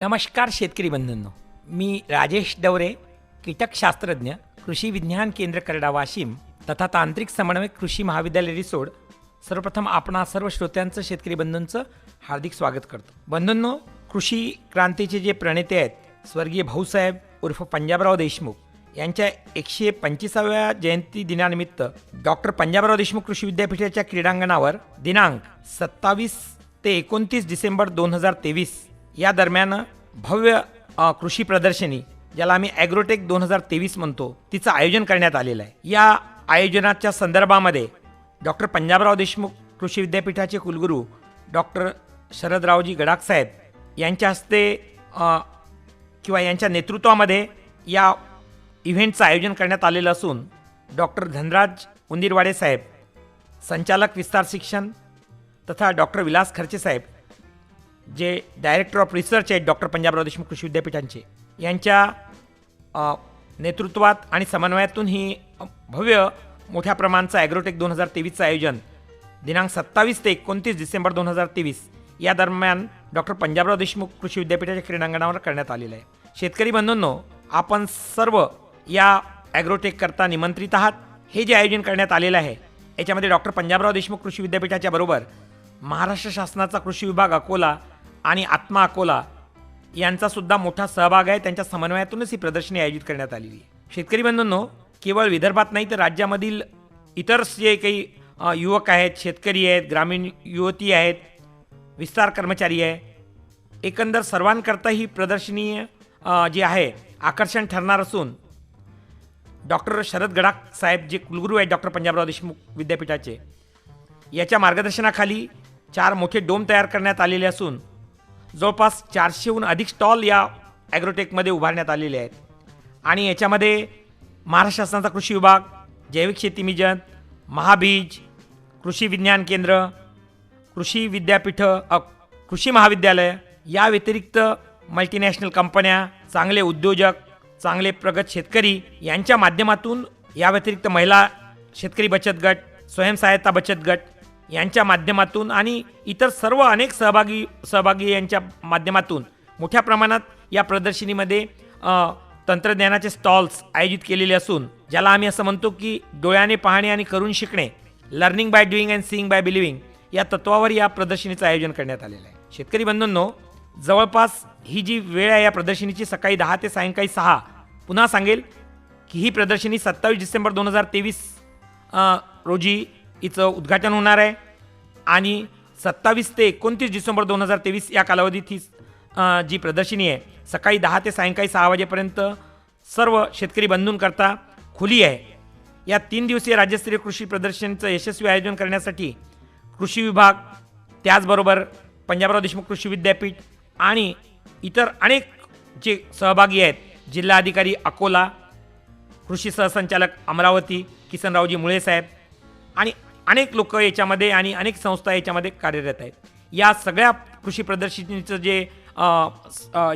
नमस्कार शेतकरी बंधूंनो. मी राजेश डवरे कीटकशास्त्रज्ञ कृषी विज्ञान केंद्र करडा वाशिम तथा तांत्रिक समन्वय कृषी महाविद्यालय रिसोड. सर्वप्रथम आपणा सर्व श्रोत्यांचं शेतकरी बंधूंचं हार्दिक स्वागत करतो. बंधूंनो कृषी क्रांतीचे जे प्रणेते आहेत स्वर्गीय भाऊसाहेब उर्फ पंजाबराव देशमुख यांच्या एकशे पंचवीसाव्या जयंती दिनानिमित्त डॉक्टर पंजाबराव देशमुख कृषी विद्यापीठाच्या क्रीडांगणावर दिनांक सत्तावीस ते एकोणतीस डिसेंबर दोन हजार तेवीस या दरम्यान भव्य कृषी प्रदर्शनी ज्याला आम्ही ॲग्रोटेक दोन हजार तेवीस म्हणतो तिचं आयोजन करण्यात आलेलं आहे. या आयोजनाच्या संदर्भामध्ये डॉक्टर पंजाबराव देशमुख कृषी विद्यापीठाचे कुलगुरू डॉक्टर शरदरावजी गडाखसाहेब यांच्या हस्ते किंवा यांच्या नेतृत्वामध्ये या इव्हेंटचं आयोजन करण्यात आलेलं असून डॉक्टर धनराज उंदीरवाडे साहेब संचालक विस्तार शिक्षण तथा डॉक्टर विलास खर्चे साहेब जे डायरेक्टर ऑफ रिसर्च आहेत डॉक्टर पंजाबराव देशमुख कृषी विद्यापीठांचे यांच्या नेतृत्वात आणि समन्वयातून ही भव्य मोठ्या प्रमाणचं ॲग्रोटेक दोन हजार तेवीसचं आयोजन दिनांक सत्तावीस ते एकोणतीस डिसेंबर दोन हजार तेवीस या दरम्यान डॉक्टर पंजाबराव देशमुख कृषी विद्यापीठाच्या क्रीडांगणावर करण्यात आलेलं आहे. शेतकरी बंधूंनो आपण सर्व या ॲग्रोटेककरता निमंत्रित आहात. हे जे आयोजन करण्यात आलेलं आहे याच्यामध्ये डॉक्टर पंजाबराव देशमुख कृषी विद्यापीठाच्या बरोबर महाराष्ट्र शासनाचा कृषी विभाग अकोला आणि आत्मा अकोला यांचा सुद्धा मोठा सहभाग आहे. त्यांच्या समन्वयातूनच ही प्रदर्शनी आयोजित करण्यात आलेली आहे. शेतकरी बंधूंनो केवळ विदर्भात नाही तर राज्यामधील इतर जे काही युवक आहेत शेतकरी आहेत ग्रामीण युवती आहेत विस्तार कर्मचारी आहे एकंदर सर्वांकरता ही प्रदर्शनी जी आहे आकर्षण ठरणार असून डॉक्टर शरद गडाख साहेब जे कुलगुरू आहेत डॉक्टर पंजाबराव देशमुख विद्यापीठाचे याच्या मार्गदर्शनाखाली चार मोठे डोम तयार करण्यात आलेले असून जवळपास चारशेहून अधिक स्टॉल या ॲग्रोटेकमध्ये उभारण्यात आलेले आहेत. आणि याच्यामध्ये महाराष्ट्र शासनाचा कृषी विभाग जैविक शेती मिजन महाबीज कृषी विज्ञान केंद्र कृषी विद्यापीठं अ, कृषी महाविद्यालय या व्यतिरिक्त मल्टीनॅशनल कंपन्या चांगले उद्योजक चांगले प्रगत शेतकरी यांच्या माध्यमातून या व्यतिरिक्त महिला शेतकरी बचत गट स्वयंसहायता बचत गट यांच्या माध्यमातून आणि इतर सर्व अनेक सहभागी सहभागी यांच्या माध्यमातून मोठ्या प्रमाणात या प्रदर्शनीमध्ये तंत्रज्ञानाचे स्टॉल्स आयोजित केलेले असून ज्याला आम्ही असं म्हणतो की डोळ्याने पाहणे आणि करून शिकणे learning by doing and seeing by believing या तत्वावर या प्रदर्शनीचं आयोजन करण्यात आलेलं आहे. शेतकरी बंधूंनो जवळपास ही जी वेळ आहे या प्रदर्शनीची सकाळी दहा ते सायंकाळी सहा पुन्हा सांगेल की ही प्रदर्शनी सत्तावीस डिसेंबर दोन हजार तेवीस रोजी हिचं उद्घाटन होणार आहे. आणि सत्तावीस ते एकोणतीस डिसेंबर दोन हजार तेवीस या कालावधीत ही जी प्रदर्शनी आहे सकाळी दहा ते सायंकाळी सहा वाजेपर्यंत सर्व शेतकरी बंधूंकरता खुली आहे. या तीन दिवसीय राज्यस्तरीय कृषी प्रदर्शनीचं यशस्वी आयोजन करण्यासाठी कृषी विभाग त्याचबरोबर पंजाबराव देशमुख कृषी विद्यापीठ आणि इतर अनेक जे सहभागी आहेत जिल्हाधिकारी अकोला कृषी सहसंचालक अमरावती किसनरावजी मुळे साहेब आणि अनेक लोक याच्यामध्ये आणि अनेक संस्था याच्यामध्ये कार्यरत आहेत. या सगळ्या कृषी प्रदर्शनीचं जे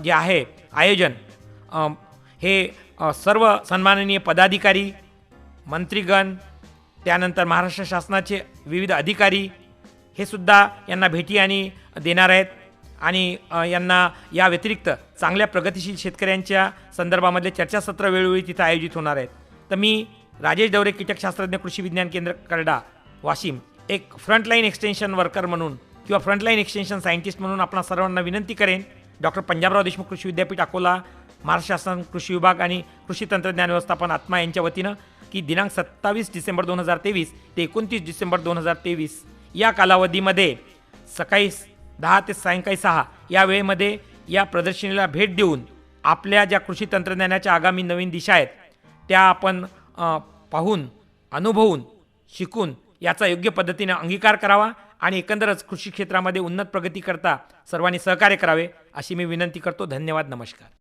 जे आहे आयोजन हे सर्व सन्माननीय पदाधिकारी मंत्रीगण त्यानंतर महाराष्ट्र शासनाचे विविध अधिकारी हे सुद्धा यांना भेटी आणि देणार आहेत. आणि यांना या व्यतिरिक्त चांगल्या प्रगतिशील शेतकऱ्यांच्या संदर्भामधले चर्चासत्र वेळोवेळी तिथं आयोजित होणार आहेत. तर मी राजेश डवरे कीटकशास्त्रज्ञ कृषी विज्ञान केंद्र करडा. वाशिम एक फ्रंटलाईन एक्सटेन्शन वर्कर म्हणून किंवा फ्रंटलाईन एक्सटेन्शन सायंटिस्ट म्हणून आपणा सर्वांना विनंती करेन. डॉक्टर पंजाबराव देशमुख कृषी विद्यापीठ अकोला महाराष्ट्र शासन कृषी विभाग आणि कृषी तंत्रज्ञान व्यवस्थापन आत्मा यांच्या वतीनं की दिनांक सत्तावीस डिसेंबर दोन हजार तेवीस ते एकोणतीस डिसेंबर दोन हजार तेवीस या कालावधीमध्ये सकाळी दहा ते सायंकाळी सहा या वेळेमध्ये या प्रदर्शनीला भेट देऊन आपल्या ज्या कृषी तंत्रज्ञानाच्या आगामी नवीन दिशा आहेत त्या आपण पाहून अनुभवून शिकून याचा योग्य पद्धतीने अंगीकार करावा आणि एकंदरच कृषी क्षेत्रामध्ये उन्नत प्रगती करता सर्वांनी सहकार्य करावे अशी मी विनंती करतो. धन्यवाद. नमस्कार.